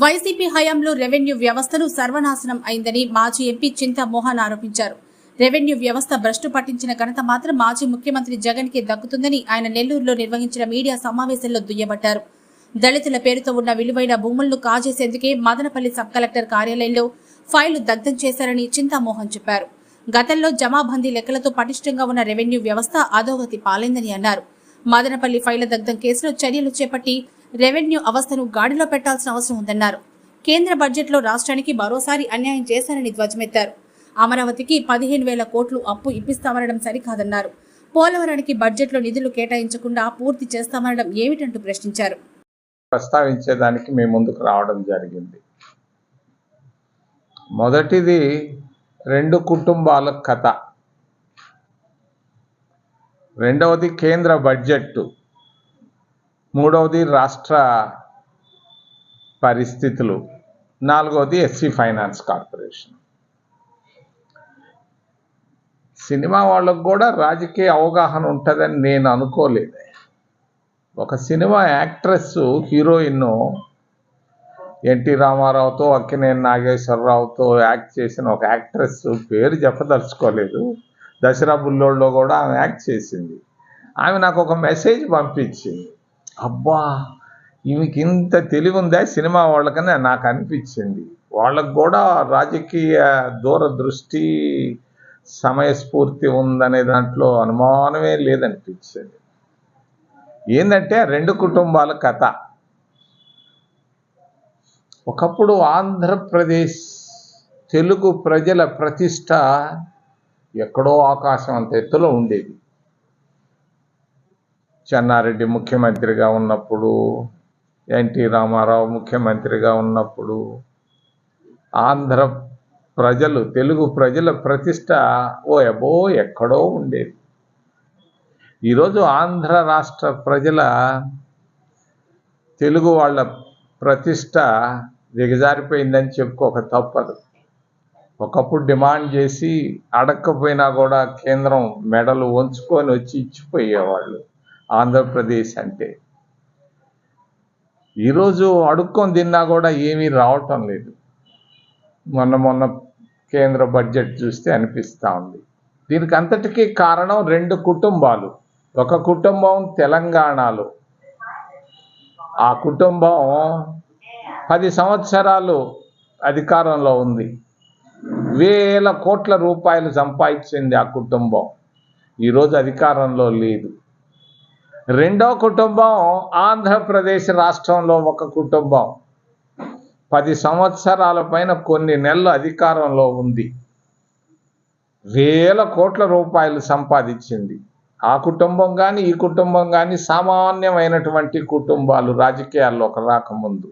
YCP హయాంలో revenue వ్యవస్థను సర్వనాశనం అయిందని మాజీ ఎంపీ చింతామోహన్ ఆరోపించారు. రెవెన్యూ వ్యవస్థ భ్రష్టు పట్టించిన ఘనత మాత్రం మాజీ ముఖ్యమంత్రి జగన్కి దక్కుతుందని ఆయన నెల్లూరులో నిర్వహించిన మీడియా సమావేశంలో దుయ్యబట్టారు. దళితుల పేరుతో ఉన్న విలువైన భూములను కాజేసేందుకే మదనపల్లి సబ్ కలెక్టర్ కార్యాలయంలో ఫైళ్ళు దగ్ధం చేశారని చింతామోహన్ చెప్పారు. గతంలో జమాబందీ లెక్కలతో పటిష్టంగా ఉన్న రెవెన్యూ వ్యవస్థ అధోగతి పాలైందని అన్నారు. మదనపల్లి ఫైళ్ళ దగ్ధం కేసులో చర్యలు చేపట్టి రెవెన్యూ అవస్థను గాడిలో పెట్టాల్సిన అవసరం ఉందన్నారు. కేంద్ర బడ్జెట్లో రాష్ట్రానికి మరోసారి అన్యాయం చేశారని ధ్వజమెత్తారు. అమరావతికి పదిహేను వేల కోట్లు అప్పు ఇప్పిస్తామనడం సరికాదన్నారు. పోలవరానికి బడ్జెట్లో నిధులు కేటాయించకుండా పూర్తి చేస్తామనడం ఏమిటంటూ ప్రశ్నించారు. ప్రస్తావించేదానికి మేము ముందుకు రావడం జరిగింది. మొదటిది రెండు కుటుంబాల కథ. రెండవది కేంద్ర బడ్జెట్ మూడవది రాష్ట్ర పరిస్థితులు. నాలుగవది ఎస్సీ ఫైనాన్స్ కార్పొరేషన్. సినిమా వాళ్ళకు కూడా రాజకీయ అవగాహన ఉంటుందని నేను అనుకోలేదు. ఒక సినిమా యాక్ట్రెస్ హీరోయిన్ ఎన్టీ రామారావుతో అక్కినేని నాగేశ్వరరావుతో యాక్ట్ చేసిన ఒక యాక్ట్రెస్ పేరు చెప్పదలుచుకోలేదు. దసరా బుల్లోళ్ళలో కూడా ఆమె యాక్ట్ చేసింది. ఆమె నాకు ఒక మెసేజ్ పంపించింది. అబ్బా ఈమెకి ఇంత తెలివి ఉందా సినిమా వాళ్ళకనే నాకు అనిపించింది. వాళ్ళకు కూడా రాజకీయ దూరదృష్టి సమయస్ఫూర్తి ఉందనే దాంట్లో అనుమానమే లేదనిపించింది. ఏంటంటే రెండు కుటుంబాల కథ. ఒకప్పుడు ఆంధ్రప్రదేశ్ తెలుగు ప్రజల ప్రతిష్ట ఎక్కడో ఆకాశం అంత ఎత్తులో ఉండేది. చెన్నారెడ్డి ముఖ్యమంత్రిగా ఉన్నప్పుడు ఎన్టీ రామారావు ముఖ్యమంత్రిగా ఉన్నప్పుడు ఆంధ్ర ప్రజలు తెలుగు ప్రజల ప్రతిష్ట ఓ ఎబో ఎక్కడో ఉండేది. ఈరోజు ఆంధ్ర రాష్ట్ర ప్రజల తెలుగు వాళ్ళ ప్రతిష్ట దిగజారిపోయిందని చెప్పుకోక తప్పదు. ఒకప్పుడు డిమాండ్ చేసి అడక్కపోయినా కూడా కేంద్రం మెడలు వంచుకొని వచ్చి ఇచ్చిపోయేవాళ్ళు. ఆంధ్రప్రదేశ్ అంటే. ఈరోజు అడుక్కొని తిన్నా కూడా ఏమీ రావటం లేదు. మొన్న మొన్న కేంద్ర బడ్జెట్ చూస్తే అనిపిస్తూ ఉంది. దీనికి అంతటికీ కారణం రెండు కుటుంబాలు. ఒక కుటుంబం తెలంగాణలో. ఆ కుటుంబం పది సంవత్సరాలు అధికారంలో ఉంది. వేల కోట్ల రూపాయలు సంపాదించింది ఆ కుటుంబం. ఈరోజు అధికారంలో లేదు. రెండో కుటుంబం ఆంధ్రప్రదేశ్ రాష్ట్రంలో ఒక కుటుంబం. పది సంవత్సరాల పైన కొన్ని నెలలు అధికారంలో ఉంది. వేల కోట్ల రూపాయలు సంపాదించింది. ఆ కుటుంబం కానీ ఈ కుటుంబం కానీ సామాన్యమైనటువంటి కుటుంబాలు రాజకీయాల్లోకి రాకముందు.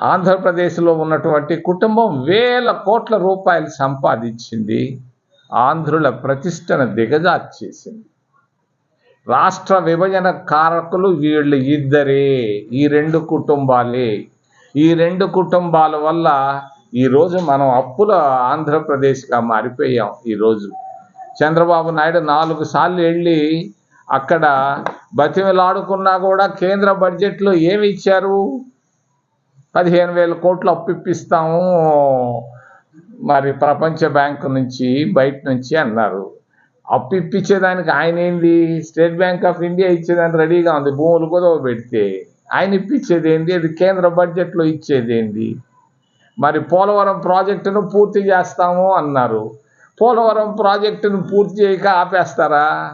ఆంధ్రప్రదేశ్లో ఉన్నటువంటి కుటుంబం వేల కోట్ల రూపాయలు సంపాదించింది. ఆంధ్రుల ప్రతిష్టను దిగజార్చేసింది. రాష్ట్ర విభజన కారకులు వీళ్ళు ఇద్దరే. ఈ రెండు కుటుంబాలే. ఈ రెండు కుటుంబాల వల్ల ఈరోజు మనం అప్పుల ఆంధ్రప్రదేశ్గా మారిపోయాం ఈరోజు చంద్రబాబు నాయుడు నాలుగు సార్లు వెళ్ళి అక్కడ బతిమలాడుకున్నా కూడా కేంద్ర బడ్జెట్లో ఏమి ఇచ్చారు? పదిహేను వేల కోట్లు అప్పిప్పిస్తాము మరి ప్రపంచ బ్యాంకు నుంచి బయట నుంచి అన్నారు. అప్పు ఇప్పించేదానికి ఆయన ఏంది? స్టేట్ బ్యాంక్ ఆఫ్ ఇండియా ఇచ్చేదానికి రెడీగా ఉంది. భూములు కుదవ పెడితే ఆయన ఇప్పించేది ఏంది? అది కేంద్ర బడ్జెట్లో ఇచ్చేది ఏంది? మరి పోలవరం ప్రాజెక్టును పూర్తి చేస్తాము అన్నారు. పోలవరం ప్రాజెక్టును పూర్తి చేయక ఆపేస్తారా?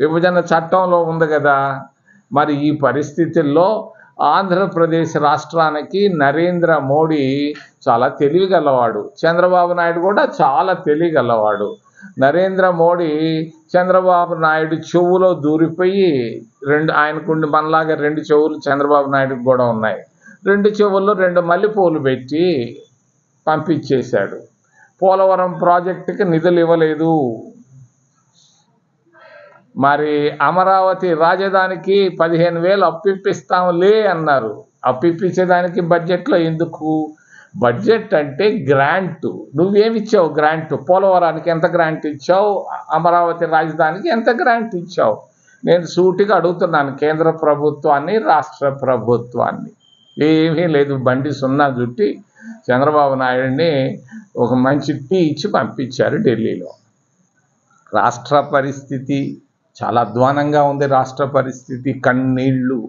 విభజన చట్టంలో ఉంది కదా. మరి ఈ పరిస్థితుల్లో ఆంధ్రప్రదేశ్ రాష్ట్రానికి నరేంద్ర మోడీ చాలా తెలివిగలవాడు. చంద్రబాబు నాయుడు కూడా చాలా తెలివిగలవాడు. నరేంద్ర మోడీ చంద్రబాబు నాయుడు చెవులో దూరిపోయి రెండు ఆయనకుండి మనలాగా రెండు చెవులు చంద్రబాబు నాయుడుకి కూడా ఉన్నాయి. రెండు చెవుల్లో రెండు మల్లెపూలు పెట్టి పంపించేశాడు. పోలవరం ప్రాజెక్టుకి నిధులు ఇవ్వలేదు. మరి అమరావతి రాజధానికి పదిహేను వేలు అప్పిప్పిస్తాంలే అన్నారు. అప్పిప్పించేదానికి బడ్జెట్లో ఎందుకు? బడ్జెట్ అంటే గ్రాంట్. నువ్వేమిచ్చావు గ్రాంట్? పోలవరానికి ఎంత గ్రాంట్ ఇచ్చావు? అమరావతి రాజధానికి ఎంత గ్రాంట్ ఇచ్చావు? నేను సూటిగా అడుగుతున్నాను కేంద్ర ప్రభుత్వాన్ని రాష్ట్ర ప్రభుత్వాన్ని. ఏమీ లేదు బండి సున్నా చుట్టి చంద్రబాబు నాయుడిని ఒక మంచి టీ ఇచ్చి పంపించారు ఢిల్లీలో. రాష్ట్ర పరిస్థితి చాలా అధ్వానంగా ఉంది రాష్ట్ర పరిస్థితి కన్నీళ్ళు.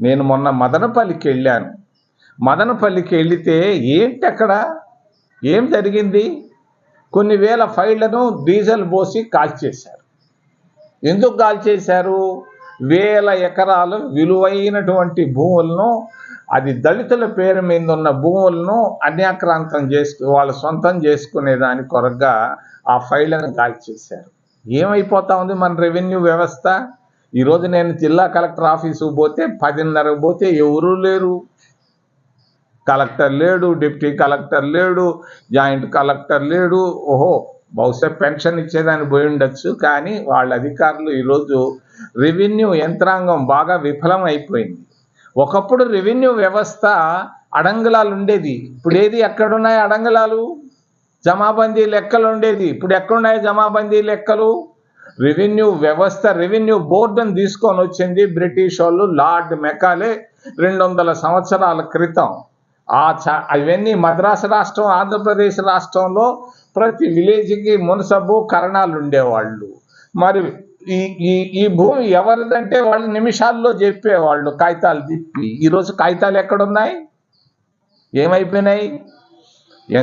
నేను మొన్న మదనపల్లికి వెళ్ళాను. మదనపల్లికి వెళితే ఏంటి అక్కడ ఏం జరిగింది? కొన్ని వేల ఫైళ్ళను డీజిల్ పోసి కాల్చేశారు ఎందుకు కాల్చేశారు వేల ఎకరాలు విలువైనటువంటి భూములను అది దళితుల పేరు మీద ఉన్న భూములను అన్యాక్రాంతం చేసుకు వాళ్ళ సొంతం చేసుకునే దాని కొరగా ఆ ఫైళ్ళను కాల్చేశారు ఏమైపోతా ఉంది మన రెవెన్యూ వ్యవస్థ? ఈరోజు నేను జిల్లా కలెక్టర్ ఆఫీసుకు పోతే పదిన్నరకు పోతే ఎవరూ లేరు. కలెక్టర్ లేడు డిప్టీ కలెక్టర్ లేడు జాయింట్ కలెక్టర్ లేడు. ఓహో బహుశా పెన్షన్ ఇచ్చేదాన్ని పోయి ఉండొచ్చు కానీ వాళ్ళ అధికారులు ఈరోజు రెవెన్యూ యంత్రాంగం బాగా విఫలం అయిపోయింది. ఒకప్పుడు రెవెన్యూ వ్యవస్థ అడంగులాలు ఉండేది. ఇప్పుడు ఏది ఎక్కడున్నాయి అడంగులాలు? జమాబందీ లెక్కలు ఉండేది. ఇప్పుడు ఎక్కడున్నాయి జమాబందీ లెక్కలు? రెవెన్యూ వ్యవస్థ రెవెన్యూ బోర్డును తీసుకొని వచ్చింది బ్రిటిష్ వాళ్ళు లార్డ్ మెకాలే రెండు వందల సంవత్సరాల క్రితం. ఆ అవన్నీ మద్రాసు రాష్ట్రం ఆంధ్రప్రదేశ్ రాష్ట్రంలో ప్రతి విలేజ్కి మున్సబు కరణాలు ఉండేవాళ్ళు మరి ఈ ఈ ఈ భూమి ఎవరిదంటే వాళ్ళు నిమిషాల్లో చెప్పేవాళ్ళు కాగితాలు తిప్పి. ఈరోజు కాగితాలు ఎక్కడున్నాయి? ఏమైపోయినాయి?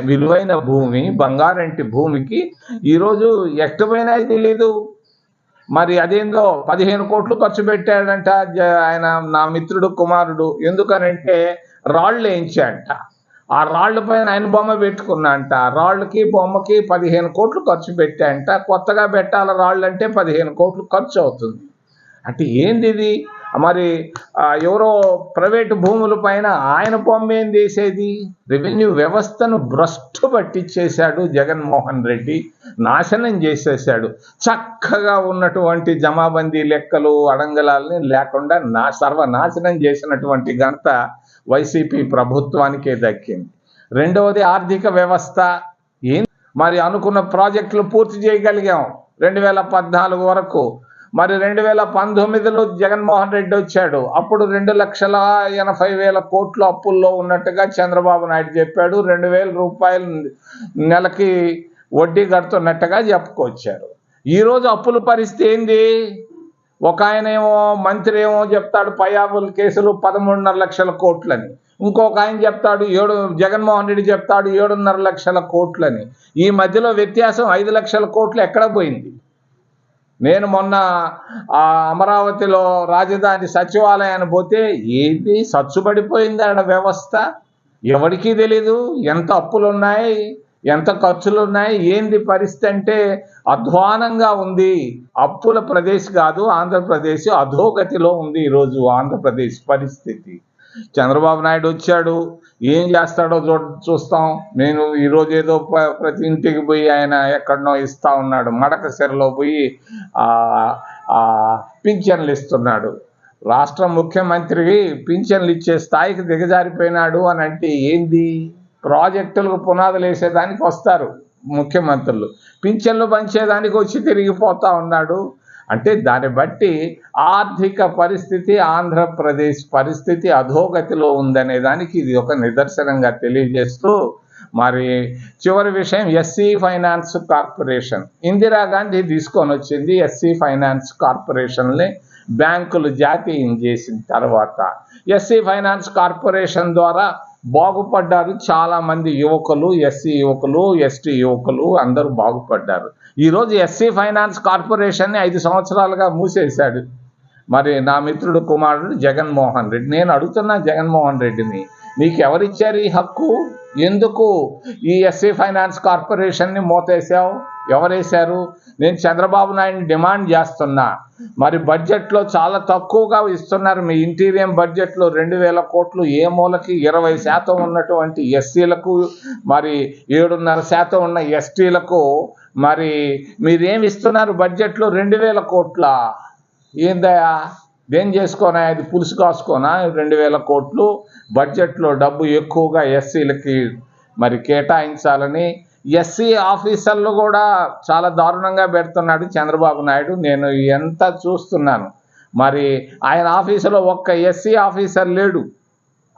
విలువైన భూమి బంగారంటి భూమికి ఈరోజు ఎక్కపోయినాయి తెలియదు మరి అదేందో పదిహేను కోట్లు ఖర్చు పెట్టాడంట జ- ఆయన నా మిత్రుడు కుమారుడు. ఎందుకనంటే రాళ్ళు వేయించాడంట ఆ రాళ్ళ పైన ఆయన బొమ్మ పెట్టుకున్నా అంట రాళ్ళకి బొమ్మకి పదిహేను కోట్లు ఖర్చు పెట్టాయంట. కొత్తగా పెట్టాల రాళ్ళు అంటే పదిహేను కోట్లు ఖర్చు అవుతుంది. అంటే ఏంది ఇది? మరి ఎవరో ప్రైవేటు భూముల పైన ఆయన బొమ్మ ఏం చేసేది? రెవెన్యూ వ్యవస్థను భ్రష్టు పట్టించేశాడు జగన్మోహన్ రెడ్డి. నాశనం చేసేసాడు చక్కగా ఉన్నటువంటి జమాబందీ లెక్కలు అడంగలాలని లేకుండా నా సర్వనాశనం చేసినటువంటి ఘనత వైసీపీ ప్రభుత్వానికే దక్కింది. రెండవది ఆర్థిక వ్యవస్థ. ఏం మరి అనుకున్న ప్రాజెక్టులు పూర్తి చేయగలిగాం. రెండు వేల పద్నాలుగు వరకు. మరి రెండు వేల పంతొమ్మిదిలో జగన్మోహన్ రెడ్డి వచ్చాడు. అప్పుడు రెండు లక్షల ఎనభై వేల కోట్ల అప్పుల్లో ఉన్నట్టుగా చంద్రబాబు నాయుడు చెప్పాడు. రెండు వేల రూపాయలు నెలకి వడ్డీ కడుతున్నట్టుగా చెప్పుకొచ్చారు. ఈరోజు అప్పుల పరిస్థితి ఏంది? ఒక ఆయన ఏమో మంత్రి ఏమో చెప్తాడు పయాబుల్ కేసులు పదమూడున్నర లక్షల కోట్లని. ఇంకొక ఆయన చెప్తాడు ఏడు జగన్మోహన్ రెడ్డి చెప్తాడు ఏడున్నర లక్షల కోట్లని. ఈ మధ్యలో వ్యత్యాసం ఐదు లక్షల కోట్లు ఎక్కడ పోయింది? నేను మొన్న ఆ అమరావతిలో రాజధాని సచివాలయాన్ని పోతే ఏది సచ్చుబడిపోయింది ఆడ వ్యవస్థ? ఎవరికీ తెలీదు ఎంత అప్పులు ఉన్నాయి ఎంత ఖర్చులు ఉన్నాయి ఏంది పరిస్థితి అంటే అధ్వానంగా ఉంది. అప్పుల ప్రదేశ్ కాదు ఆంధ్రప్రదేశ్ అధోగతిలో ఉంది ఈరోజు ఆంధ్రప్రదేశ్ పరిస్థితి. చంద్రబాబు నాయుడు వచ్చాడు ఏం చేస్తాడో చూ చూస్తాం. నేను ఈరోజు ఏదో ప్రతి ఇంటికి పోయి ఆయన ఎక్కడనో ఇస్తా ఉన్నాడు. మడక సెరలో పోయి పింఛన్లు ఇస్తున్నాడు. రాష్ట్ర ముఖ్యమంత్రి పింఛన్లు ఇచ్చే స్థాయికి దిగజారిపోయినాడు అని అంటే ఏంది? ప్రాజెక్టులకు పునాదులు వేసేదానికి వస్తారు ముఖ్యమంత్రులు. పింఛన్లు పంచేదానికి వచ్చి తిరిగిపోతా ఉన్నాడు. అంటే దాన్ని బట్టి ఆర్థిక పరిస్థితి ఆంధ్రప్రదేశ్ పరిస్థితి అధోగతిలో ఉందనే దానికి ఇది ఒక నిదర్శనంగా తెలియజేస్తూ మరి చివరి విషయం ఎస్సీ ఫైనాన్స్ కార్పొరేషన్. ఇందిరాగాంధీ తీసుకొని వచ్చింది ఎస్సీ ఫైనాన్స్ కార్పొరేషన్ని బ్యాంకులు జాతీయం చేసిన తర్వాత. ఎస్సీ ఫైనాన్స్ కార్పొరేషన్ ద్వారా బాగుపడ్డారు చాలా మంది యువకులు ఎస్సీ యువకులు ఎస్టీ యువకులు అందరూ బాగుపడ్డారు. ఈరోజు ఎస్సీ ఫైనాన్స్ కార్పొరేషన్ని ఐదు సంవత్సరాలుగా మూసేశాడు. మరి నా మిత్రుడు కుమారుడు జగన్మోహన్ రెడ్డి. నేను అడుగుతున్నా జగన్మోహన్ రెడ్డిని నీకు ఎవరిచ్చారు ఈ హక్కు? ఎందుకు ఈ ఎస్సీ ఫైనాన్స్ కార్పొరేషన్ని మోతేసావు ఎవరేశారు? నేను చంద్రబాబు నాయుడిని డిమాండ్ చేస్తున్నా. మరి బడ్జెట్లో చాలా తక్కువగా ఇస్తున్నారు. మీ ఇంటీరియం బడ్జెట్లో రెండు వేల కోట్లు ఏ మూలకి? ఇరవై శాతం ఉన్నటువంటి ఎస్సీలకు మరి ఏడున్నర శాతం ఉన్న ఎస్టీలకు మరి మీరేమి ఇస్తున్నారు బడ్జెట్లో? రెండు వేల కోట్ల? ఏందయ్యా? దేం చేసుకోనా? అది పులుసు కాసుకోనా? రెండు వేల కోట్లు బడ్జెట్లో డబ్బు ఎక్కువగా ఎస్సీలకి మరి కేటాయించాలని ఎస్సీ ఆఫీసర్లు కూడా చాలా దారుణంగా పెడుతున్నాడు చంద్రబాబు నాయుడు. నేను ఎంత చూస్తున్నాను. మరి ఆయన ఆఫీసులో ఒక్క ఎస్సీ ఆఫీసర్ లేడు.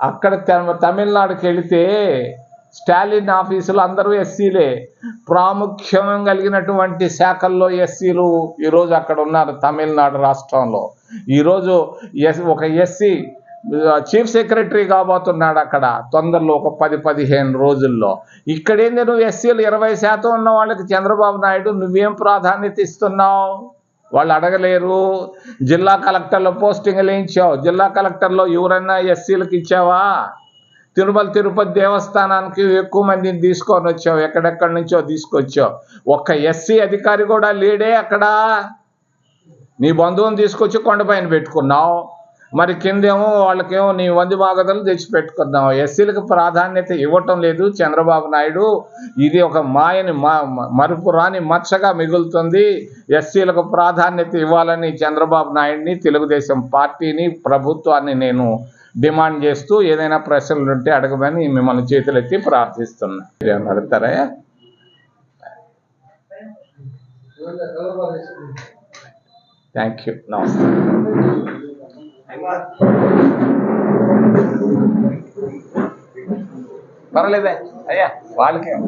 అక్కడ తమిళనాడుకి వెళితే స్టాలిన్ ఆఫీసులు అందరూ ఎస్సీలే. ప్రాముఖ్యం కలిగినటువంటి శాఖల్లో ఎస్సీలు ఈరోజు అక్కడ ఉన్నారు తమిళనాడు రాష్ట్రంలో. ఈరోజు ఎస్ ఒక ఎస్సీ చీఫ్ సెక్రటరీ కాబోతున్నాడు అక్కడ. తొందరలో ఒక పది పదిహేను రోజుల్లో. ఇక్కడేంది నువ్వు ఎస్సీలు ఇరవై శాతం ఉన్న వాళ్ళకి? చంద్రబాబు నాయుడు నువ్వేం ప్రాధాన్యత ఇస్తున్నావు? వాళ్ళు అడగలేరు. జిల్లా కలెక్టర్లో పోస్టింగ్లు ఇచ్చావు. జిల్లా కలెక్టర్లో ఎవరైనా ఎస్సీలకు ఇచ్చావా? తిరుమల తిరుపతి దేవస్థానానికి ఎక్కువ మందిని తీసుకొని వచ్చావు. ఎక్కడెక్కడి నుంచో తీసుకొచ్చావు. ఒక్క ఎస్సీ అధికారి కూడా లేడే అక్కడ. నీ బంధువుని తీసుకొచ్చి కొండపైన పెట్టుకున్నావు. మరి కిందేమో వాళ్ళకేమో నీ వంది బాగతలు తెచ్చి పెట్టుకున్నావు ఎస్సీలకు ప్రాధాన్యత ఇవ్వటం లేదు చంద్రబాబు నాయుడు. ఇది ఒక మాయని మా మరుపు రాని మచ్చగా మిగులుతుంది. ఎస్సీలకు ప్రాధాన్యత ఇవ్వాలని చంద్రబాబు నాయుడిని తెలుగుదేశం పార్టీని ప్రభుత్వాన్ని నేను డిమాండ్ చేస్తూ ఏదైనా ప్రశ్నలు ఉంటే అడగమని మిమ్మల్ని చేతులెత్తి ప్రార్థిస్తున్నా. ఏమన్నా అడుగుతారా? థ్యాంక్ యూ నమస్తే. పర్లేదే అయ్యా వాళ్ళకేం.